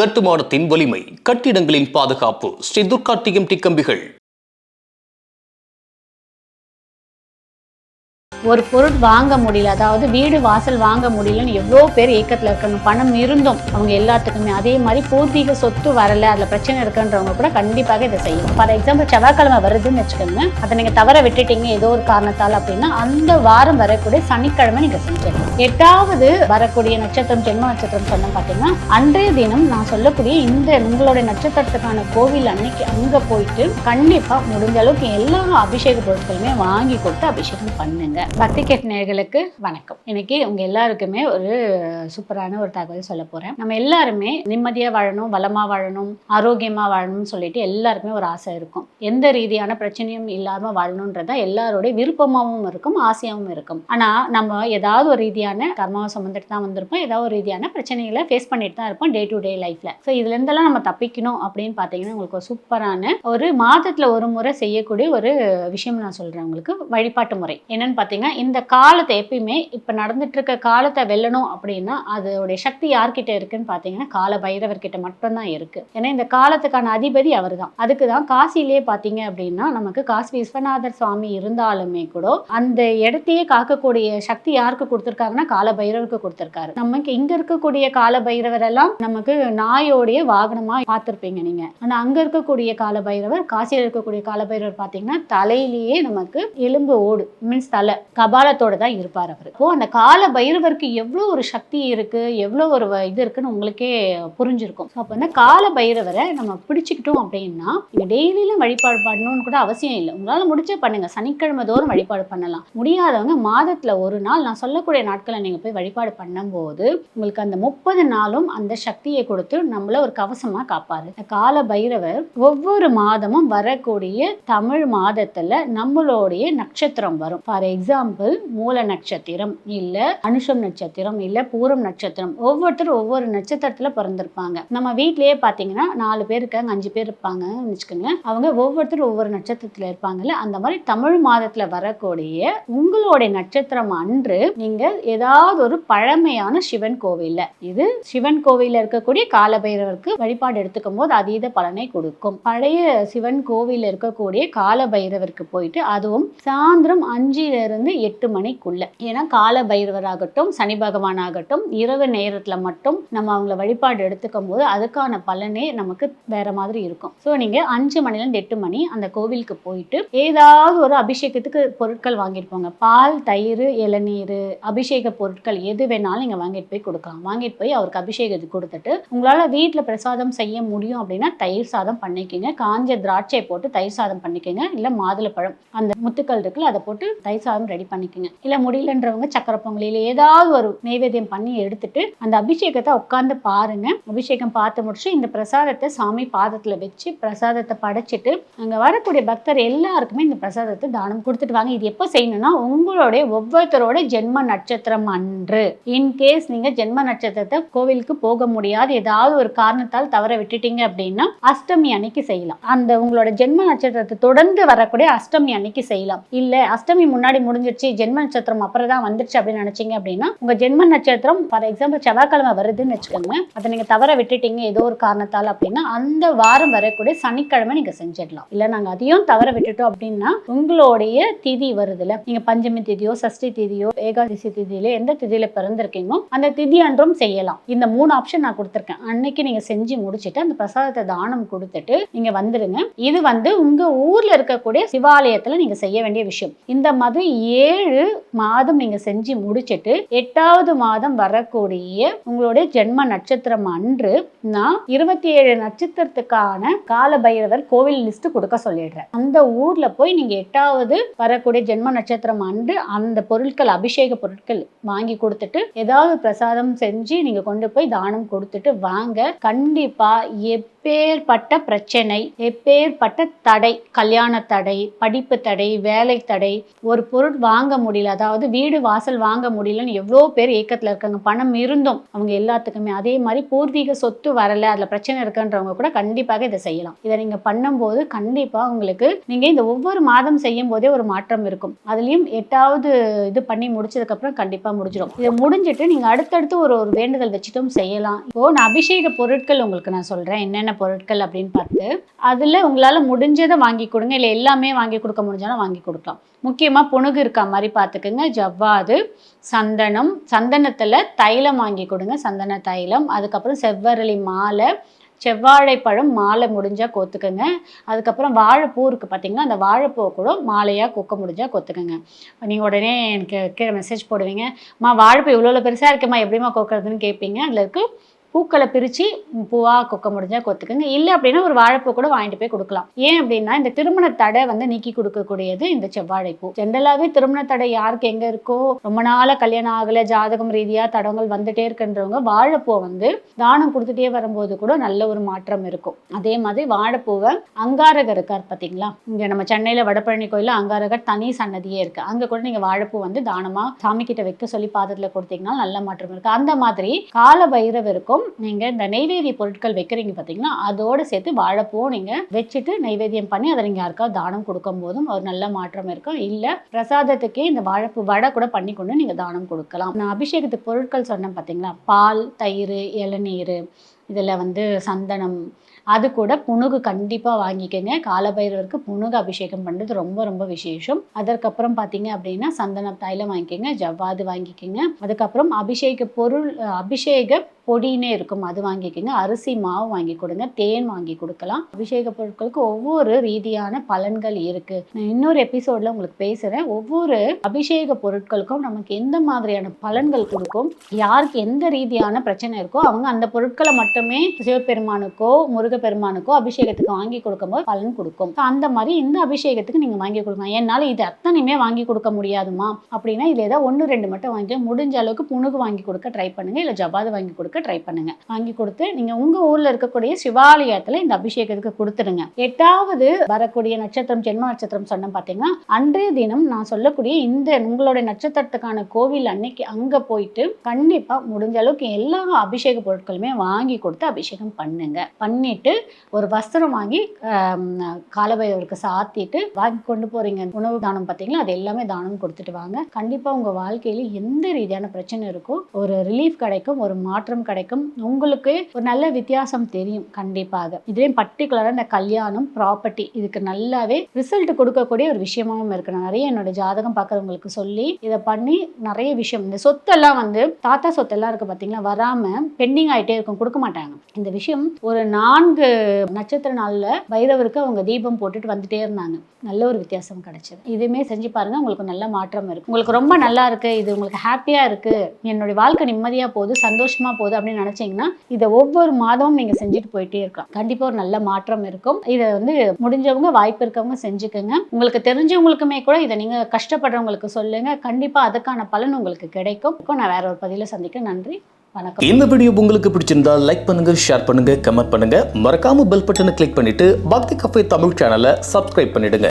கட்டுமானத்தின் வலிமை கட்டிடங்களின் பாதுகாப்பு ஸ்ரீ துர்கா டிஎம்டி கம்பிகள். ஒரு பொருள் வாங்க முடியல அதாவது வீடு வாசல் வாங்க முடியலன்னு எவ்வளோ பேர் ஏக்கத்தில் இருக்கணும். பணம் இருந்தும் அவங்க எல்லாத்துக்குமே. அதே மாதிரி பூர்வீக சொத்து வரல அதில் பிரச்சனை இருக்குன்றவங்க கூட கண்டிப்பாக இதை செய்யும் ஃபார் எக்ஸாம்பிள் செவ்வாய்க்கிழமை வருதுன்னு வச்சுக்கோங்க அதை நீங்கள் தவற விட்டுட்டீங்க ஏதோ ஒரு காரணத்தால் அப்படின்னா அந்த வாரம் வரக்கூடிய சனிக்கிழமை நீங்கள் செஞ்சு எட்டாவது வரக்கூடிய நட்சத்திரம் ஜென்ம நட்சத்திரம் சொன்ன பார்த்தீங்கன்னா அன்றைய தினம் நான் சொல்லக்கூடிய இந்த உங்களுடைய நட்சத்திரத்துக்கான கோவில் அன்னைக்கு அங்கே போயிட்டு கண்டிப்பாக முடிஞ்ச அளவுக்கு எல்லா அபிஷேக பொருட்களுமே வாங்கி கொடுத்து அபிஷேகம் பண்ணுங்க. பக்தி கேட் வணக்கம். இன்னைக்கு உங்க எல்லாருக்குமே ஒரு சூப்பரான ஒரு தகவல் சொல்ல போறேன். நம்ம எல்லாருமே நிம்மதியாக வாழணும் வளமாக வாழணும் ஆரோக்கியமாக வாழணும்னு சொல்லிட்டு எல்லாருக்குமே ஒரு ஆசை இருக்கும். எந்த ரீதியான பிரச்சனையும் இல்லாமல் வாழணுன்றதா எல்லாருடைய விருப்பமாகவும் இருக்கும் ஆசையாகவும் இருக்கும். ஆனால் நம்ம ஏதாவது ஒரு ரீதியான கர்மாவை சுமந்துட்டு தான் வந்திருப்போம். ஏதாவது ஒரு ரீதியான பிரச்சனைகளை ஃபேஸ் பண்ணிட்டு தான் இருப்போம் டே டு டே லைஃப்ல ஸோ இதுல இருந்தெல்லாம் நம்ம தப்பிக்கணும் அப்படின்னு பார்த்தீங்கன்னா உங்களுக்கு ஒரு சூப்பரான ஒரு மாதத்துல ஒரு முறை செய்யக்கூடிய ஒரு விஷயம் நான் சொல்றேன் உங்களுக்கு. வழிபாட்டு முறை. என்னன்னு பார்த்தீங்கன்னா இந்த காலத்தை எப்பயுமே இப்போ நடந்துட்டு இருக்க காலத்தை வெல்லணும் அப்படின்னா அதோடைய சக்தி யார்கிட்ட இருக்குன்னு பார்த்தீங்கன்னா கால பைரவர்கிட்ட மட்டும்தான் இருக்கு. ஏன்னா இந்த காலத்துக்கான அதிபதி அவர் தான் அதுக்கு தான் காசிலேயே பார்த்தீங்க அப்படின்னா நமக்கு காசி விஸ்வநாதர் சுவாமி இருந்தாலுமே கூட அந்த இடத்தையே காக்கக்கூடிய சக்தி யாருக்கு கொடுத்துருக்காங்கன்னா கால பைரவருக்கு கொடுத்துருக்காரு. நமக்கு இங்க இருக்கக்கூடிய கால பைரவர் எல்லாம் நமக்கு நாயோடைய வாகனமா பார்த்துருப்பீங்க நீங்க. ஆனா அங்க இருக்கக்கூடிய கால பைரவர் காசியில் இருக்கக்கூடிய கால பைரவர் பார்த்தீங்கன்னா தலையிலேயே நமக்கு எலும்பு ஓடு மீன்ஸ் தலை கபாலத்தோட தான் இருப்பார் அவர். இப்போ அந்த கால பைரவருக்கு எவ்வளோ ஒரு சக்தி இருக்கு எவ்வளோ ஒரு இது இருக்குன்னு உங்களுக்கே புரிஞ்சிருக்கும். அப்போ அந்த கால பைரவரை நம்ம பிடிச்சிக்கிட்டோம் அப்படின்னா நீங்க டெய்லியிலும் வழிபாடு பண்ணணும்னு கூட அவசியம் இல்லை. உங்களால முடிச்சே பண்ணுங்க. சனிக்கிழமை தோறும் வழிபாடு பண்ணலாம். முடியாதவங்க மாதத்துல ஒரு நாள் நான் சொல்லக்கூடிய நாட்கள் நீங்கள் போய் வழிபாடு பண்ணும்போது உங்களுக்கு அந்த முப்பது நாளும் அந்த சக்தியை கொடுத்து நம்மளை ஒரு கவசமாக காப்பாரு. இந்த கால பைரவர் ஒவ்வொரு மாதமும் வரக்கூடிய தமிழ் மாதத்தில் நம்மளுடைய நட்சத்திரம் வரும். ஃபார் எக்ஸாம்பிள் மூல நட்சத்திரம் இல்லை அனுஷம் நட்சத்திரம் இல்லை பூரம் நட்சத்திரம். ஒவ்வொருத்தரும் ஒவ்வொரு நட்சத்திரத்தில் பிறந்திருப்பாங்க. நம்ம வீட்லயே பார்த்தீங்கன்னா நாலு பேர் இருக்காங்க அஞ்சு பேர் இருப்பாங்கன்னு வச்சுக்கோங்க அவங்க ஒவ்வொருத்தரும் ஒவ்வொரு நட்சத்திரத்தில் இருப்பாங்கல்ல அந்த மாதிரி தமிழ் மாதத்தில் வரக்கூடிய உங்களுடைய நட்சத்திரம் அன்று நீங்கள் ஏதாவது ஒரு பழமையான சிவன் கோவிலில். இது சிவன் கோவிலில் இருக்கக்கூடிய காலபைரவருக்கு வழிபாடு எடுத்துக்கும் போது அதீத பலனை கொடுக்கும். பழைய சிவன் கோவிலில் இருக்கக்கூடிய காலபைரவருக்கு போயிட்டு அதுவும் சாயந்தரம் அஞ்சுல இருந்து எட்டு மணிக்குள்ள. ஏன்னா கால பைரவர் ஆகட்டும் சனி பகவான் ஆகட்டும் இரவு நேரத்துல மட்டும் நம்ம அவங்கள வழிபாடு எடுத்துக்கும் போது அதுக்கான பலனே நமக்கு வேற மாதிரி இருக்கும். ஸோ நீங்க அஞ்சு மணில இருந்து எட்டு மணி அந்த கோவிலுக்கு போயிட்டு ஏதாவது ஒரு அபிஷேகத்துக்கு பொருட்கள் வாங்கிட்டு போங்க. பால் தயிர் இளநீர் அபிஷேக பொருட்கள் எது வேணாலும் இங்கே வாங்கிட்டு போய் கொடுக்கலாம். வாங்கிட்டு போய் அவருக்கு அபிஷேகத்து கொடுத்துட்டு உங்களால் வீட்டில் பிரசாதம் செய்ய முடியும் அப்படின்னா தயிர் சாதம் பண்ணிக்கோங்க. காஞ்ச திராட்சை போட்டு தயிர் சாதம் பண்ணிக்கோங்க. இல்லை மாதுளப்பழம் அந்த முத்துக்கள் இருக்குல்ல அதை போட்டு தயிர் சாதம் ரெடி பண்ணிக்கோங்க. இல்லை முடியலன்றவங்க சக்கரை பொங்கல் இல்லை ஏதாவது ஒரு நைவேத்தியம் பண்ணி எடுத்துட்டு அந்த அபிஷேகத்தை உட்காந்து பாருங்க. அபிஷேகம் பார்த்து முடிச்சு இந்த பிரசாதத்தை சாமி பாதத்தில் வச்சு பிரசாதத்தை படைச்சிட்டு அங்கே வரக்கூடிய பக்தர் எல்லாருக்குமே இந்த பிரசாதத்தை தானம் கொடுத்துட்டு வாங்க. இது எப்போ செய்யணும்னா உங்களுடைய ஒவ்வொருத்தரோட ஜென்ம நட்சத்திரம் அன்று. இன்கேஸ் நீங்க ஜென்ம நட்சத்திரத்தை கோவிலுக்கு போக முடியாது ஏதாவது ஒரு காரணத்தால் தவற விட்டுட்டீங்க அப்படின்னா அஷ்டமி அன்னைக்கு செய்யலாம். அந்த உங்களோட ஜென்ம நட்சத்திரத்தை தொடர்ந்து வரக்கூடிய அஷ்டமி அன்னைக்கு செய்யலாம். இல்ல அஷ்டமி முன்னாடி முடிஞ்சிருச்சு ஜென்ம நட்சத்திரம் அப்புறம் தான் வந்துருச்சு அப்படின்னு நினைச்சீங்க அப்படின்னா உங்க ஜென்ம நட்சத்திரம் ஃபார் எக்ஸாம்பிள் செவ்வாய்க்கிழமை வருதுன்னு வச்சுக்கோங்க அதை நீங்க தவற விட்டுட்டீங்க ஏதோ ஒரு காரணத்தால் அப்படின்னா அந்த வாரம் வரக்கூடிய சனிக்கிழமை நீங்க செஞ்சிடலாம். இல்ல நாங்க அதையும் தவற விட்டுட்டோம் அப்படின்னா உங்களுடைய திதி வருதுல நீங்க பஞ்சமி திதியோ சஷ்டி திதியோ ஏகாதசி தேதியில எந்த திதியில பிறந்திருக்கீங்களோ அந்த திதி அன்றும் செய்யலாம். இந்த மூணு ஆப்ஷன் நான் கொடுத்துருக்கேன். அன்னைக்கு நீங்க செஞ்சு முடிச்சுட்டு அந்த பிரசாதத்தை தானம் கொடுத்துட்டு நீங்க வந்துடுங்க இது வந்து உங்க ஊர்ல இருக்கக்கூடிய சிவாலயத்துல நீங்க செய்ய வேண்டிய விஷயம். இந்த மாதிரி ஏழு மாதம் நீங்க செஞ்சு முடிச்சிட்டு எட்டாவது மாதம் வரக்கூடிய உங்களுடைய ஜென்ம நட்சத்திரம் அன்று நான் இருபத்தி ஏழு நட்சத்திரத்துக்கான கால பைரவர் கோவில் லிஸ்ட் கொடுக்க சொல்லிடுறேன். அந்த ஊர்ல போய் நீங்க எட்டாவது வரக்கூடிய ஜென்ம நட்சத்திரம் அன்று அந்த பொருட்கள் அபிஷேக பொருட்கள் வாங்கி கொடுத்துட்டு ஏதாவது பிரசாதம் செஞ்சு நீங்க கொண்டு போய் தானம் கொடுத்துட்டு வாங்க. கண்டிப்பா எப்பேற்பட்ட பிரச்சனை எப்பேற்பட்ட தடை கல்யாண தடை படிப்பு தடை வேலை தடை ஒரு பொருள் வாங்க முடியல அதாவது வீடு வாசல் வாங்க முடியலன்னு எவ்வளோ பேர் ஏக்கத்தில் இருக்காங்க. பணம் இருந்தும் அவங்க எல்லாத்துக்குமே அதே மாதிரி பூர்வீக சொத்து வரல அதுல பிரச்சனை இருக்குன்றவங்க கூட கண்டிப்பாக இதை செய்யலாம். இதை நீங்க பண்ணும்போது கண்டிப்பா உங்களுக்கு நீங்க இந்த ஒவ்வொரு மாதம் செய்யும் போதே ஒரு மாற்றம் இருக்கும். அதுலயும் எட்டாவது இது பண்ணி முடிச்சதுக்கு அப்புறம் கண்டிப்பாக முடிஞ்சிடும் இதை முடிஞ்சிட்டு நீங்கள் அடுத்தடுத்து ஒரு ஒரு வேண்டுதல் வச்சுட்டும் செய்யலாம். இப்போ நான் அபிஷேக பொருட்கள் உங்களுக்கு நான் சொல்கிறேன் என்னென்ன பொருட்கள் அப்படின்னு பார்த்து அதில் உங்களால் முடிஞ்சதை வாங்கி கொடுங்க. இல்லை எல்லாமே வாங்கி கொடுக்க முடிஞ்சாலும் வாங்கி கொடுக்கலாம். முக்கியமாக புணுகு இருக்க மாதிரி பார்த்துக்குங்க. ஜவ்வாது சந்தனம் சந்தனத்தில் தைலம் வாங்கி கொடுங்க. சந்தன தைலம் அதுக்கப்புறம் செவ்வரளி மாலை செவ்வாழைப்பழம் மாலை முடிஞ்சால் கோத்துக்கோங்க. அதுக்கப்புறம் வாழைப்பூ இருக்குது பார்த்தீங்கன்னா அந்த வாழைப்பூ கூட மாலையாக கொக்க முடிஞ்சால் கொத்துக்கோங்க. நீங்கள் உடனே எனக்கு கீழே மெசேஜ் போடுவீங்க. மா வாழைப்பூ இவ்வளோ பெருசாக இருக்குமா? எப்படிம்மா கொக்குறதுன்னு கேட்பீங்க அதில் இருக்கு பூக்களை பிரித்து பூவாக கொக்க முடிஞ்சால் கொத்துக்குங்க. இல்லை அப்படின்னா ஒரு வாழைப்பூ கூட வாங்கிட்டு போய் கொடுக்கலாம். ஏன் அப்படின்னா இந்த திருமண தடை வந்து நீக்கி கொடுக்கக்கூடியது இந்த செவ்வாழைப்பூ ஜென்ரலாகவே திருமண தடை யாருக்கு எங்கே இருக்கோ ரொம்ப நாளாக கல்யாணம் ஆகலை ஜாதகம் ரீதியாக தடங்கள் வந்துட்டே இருக்குன்றவங்க வாழைப்பூவை வந்து தானம் கொடுத்துட்டே வரும்போது கூட நல்ல ஒரு மாற்றம் இருக்கும். அதே மாதிரி வாழைப்பூவை அங்காரகர் இருக்கார் பார்த்தீங்களா இங்கே நம்ம சென்னையில் வடபழனி கோயிலில் அங்காரகர் தனி சன்னதியே இருக்குது அங்கே கூட நீங்கள் வாழைப்பூ வந்து தானமாக சாமி கிட்ட வைக்க சொல்லி பாதத்தில் கொடுத்தீங்கன்னா நல்ல மாற்றம் இருக்குது அந்த மாதிரி கால பைரவருக்கும் நீங்கள் இந்த நெய்வேதிய பொருட்கள் வைக்கிறீங்க பார்த்தீங்கன்னா அதோடு சேர்த்து வாழைப்பூவும் நீங்கள் வச்சுட்டு நைவேத்தியம் பண்ணி அதை நீங்கள் யாருக்காவது தானம் கொடுக்கும் போதும் ஒரு நல்ல மாற்றம் இருக்கும். இல்லை பிரசாதத்துக்கே இந்த வாழைப்பூ வடை கூட பண்ணி கொண்டு நீங்கள் தானம் கொடுக்கலாம். நான் அபிஷேகத்துக்கு பொருட்கள் சொன்னேன் பார்த்தீங்களா பால் தயிர் இளநீர் இதில் வந்து சந்தனம் அது கூட புணுகு கண்டிப்பாக வாங்கிக்கோங்க. காலபைரவருக்கு புணுகு அபிஷேகம் பண்ணுறது ரொம்ப ரொம்ப விசேஷம். அதற்கப்புறம் பார்த்தீங்க அப்படின்னா சந்தன தைலம் வாங்கிக்கோங்க ஜவ்வாது வாங்கிக்கோங்க. அதுக்கப்புறம் அபிஷேக பொருள் அபிஷேக பொடினே இருக்கும். அது வாங்கிக்கோங்க. அரிசி மாவு வாங்கி கொடுங்க. தேன் வாங்கி கொடுக்கலாம். அபிஷேக பொருட்களுக்கு ஒவ்வொரு ரீதியான பலன்கள் இருக்கு. நான் இன்னொரு எபிசோட்ல உங்களுக்கு பேசுறேன். ஒவ்வொரு அபிஷேக பொருட்களுக்கும் நமக்கு எந்த மாதிரியான பலன்கள் கொடுக்கும்? யாருக்கு எந்த ரீதியான பிரச்சனை இருக்கோ அவங்க அந்த பொருட்களை மட்டுமே சிவபெருமானுக்கோ முருகப்பெருமானுக்கோ அபிஷேகத்துக்கு வாங்கி கொடுக்கும்போது பலன் கொடுக்கும். அந்த மாதிரி இந்த அபிஷேகத்துக்கு நீங்க வாங்கி கொடுக்கலாம். என்னால இது அத்தனையுமே வாங்கி கொடுக்க முடியாதுமா? அப்படின்னா இதுல ஏதாவது ஒன்று ரெண்டு மட்டும் வாங்கி முடிஞ்ச அளவுக்கு புணுகு வாங்கி கொடுக்க ட்ரை பண்ணுங்க. இல்லை ஜபாது வாங்கி கொடுக்க ட்ரை பண்ணுங்க. வாங்கி கொடுத்து நீங்க உங்க ஊர்ல இருக்கக்கூடிய சிவாலயத்துல இந்த அபிஷேகத்துக்கு கொடுத்துருங்க எட்டாவது வரக்கூடிய நட்சத்திரம் ஜென்ம நட்சத்திரம் சொன்ன பாத்தீங்கன்னா அன்றைய தினம் நான் சொல்லக்கூடிய இந்த உங்களுடைய நட்சத்திரத்துக்கான கோவில் அன்னைக்கு அங்க போயிட்டு கண்டிப்பா முடிஞ்ச அளவுக்கு எல்லா அபிஷேக பொருட்களுமே வாங்கி கொடுத்து அபிஷேகம் பண்ணுங்க. பண்ணிட்டு ஒரு வஸ்திரம் வாங்கி காலபைரவருக்கு சாத்திட்டு வாங்கி கொண்டு போறீங்க. உணவு தானம் பார்த்தீங்களா அது எல்லாமே தானம் கொடுத்துட்டு வாங்க. கண்டிப்பா உங்க வாழ்க்கையில எந்த ரீதியான பிரச்சனை இருக்கோ ஒரு ரிலீஃப் கிடைக்கும் ஒரு மாற்றம் கிடைக்கும். உங்களுக்கு ஒரு நல்ல வித்தியாசம் தெரியும் கண்டிப்பாக. இதுலேயும் பர்டிகுலராக இந்த கல்யாணம் ப்ராப்பர்ட்டி இதுக்கு நல்லாவே ரிசல்ட் கொடுக்கக்கூடிய ஒரு விஷயமாவும் இருக்கு. நான் நிறைய என்னோட ஜாதகம் பார்க்குறவங்களுக்கு சொல்லி இதை பண்ணி நிறைய விஷயம். இந்த சொத்தெல்லாம் வந்து தாத்தா சொத்தெல்லாம் இருக்கு பார்த்தீங்களா? வராம பெண்டிங் ஆகிட்டே இருக்கும். கொடுக்க மாட்டாங்க. இந்த விஷயம் ஒரு நான்கு நட்சத்திர நாளில் பைரவருக்கு அவங்க தீபம் போட்டுட்டு வந்துட்டே இருந்தாங்க. நல்ல ஒரு வித்தியாசம் கிடைச்சது. இதுவுமே செஞ்சு பாருங்க. உங்களுக்கு நல்ல மாற்றம் இருக்கு. உங்களுக்கு ரொம்ப நல்லா இருக்கு. இது உங்களுக்கு ஹாப்பியா இருக்கு. என்னுடைய வாழ்க்கை நிம்மதியா போகுது. சந்தோஷமா போகுது. அப்படின்னு நினைச்சீங்கன்னா இதை ஒவ்வொரு மாதமும் நீங்க செஞ்சுட்டு போயிட்டே இருக்கலாம். கண்டிப்பா ஒரு நல்ல மாற்றம் இருக்கும். இதை வந்து முடிஞ்சவங்க வாய்ப்பு இருக்கவங்க செஞ்சுக்கோங்க. உங்களுக்கு தெரிஞ்சவங்களுக்குமே கூட இதை நீங்க கஷ்டப்படுறவங்களுக்கு சொல்லுங்க. கண்டிப்பா அதுக்கான பலன் உங்களுக்கு கிடைக்கும். இப்போ நான் வேற ஒரு பதில சந்திக்க நன்றி. வணக்கம். இந்த வீடியோ உங்களுக்கு பிடிச்சிருந்தா லைக் பண்ணுங்க ஷேர் பண்ணுங்க கமெண்ட் பண்ணுங்க. மறக்காம பெல் பட்டனை கிளிக் பண்ணிட்டு பக்தி கஃபே தமிழ் சேனலை சப்ஸ்கிரைப் பண்ணிடுங்க.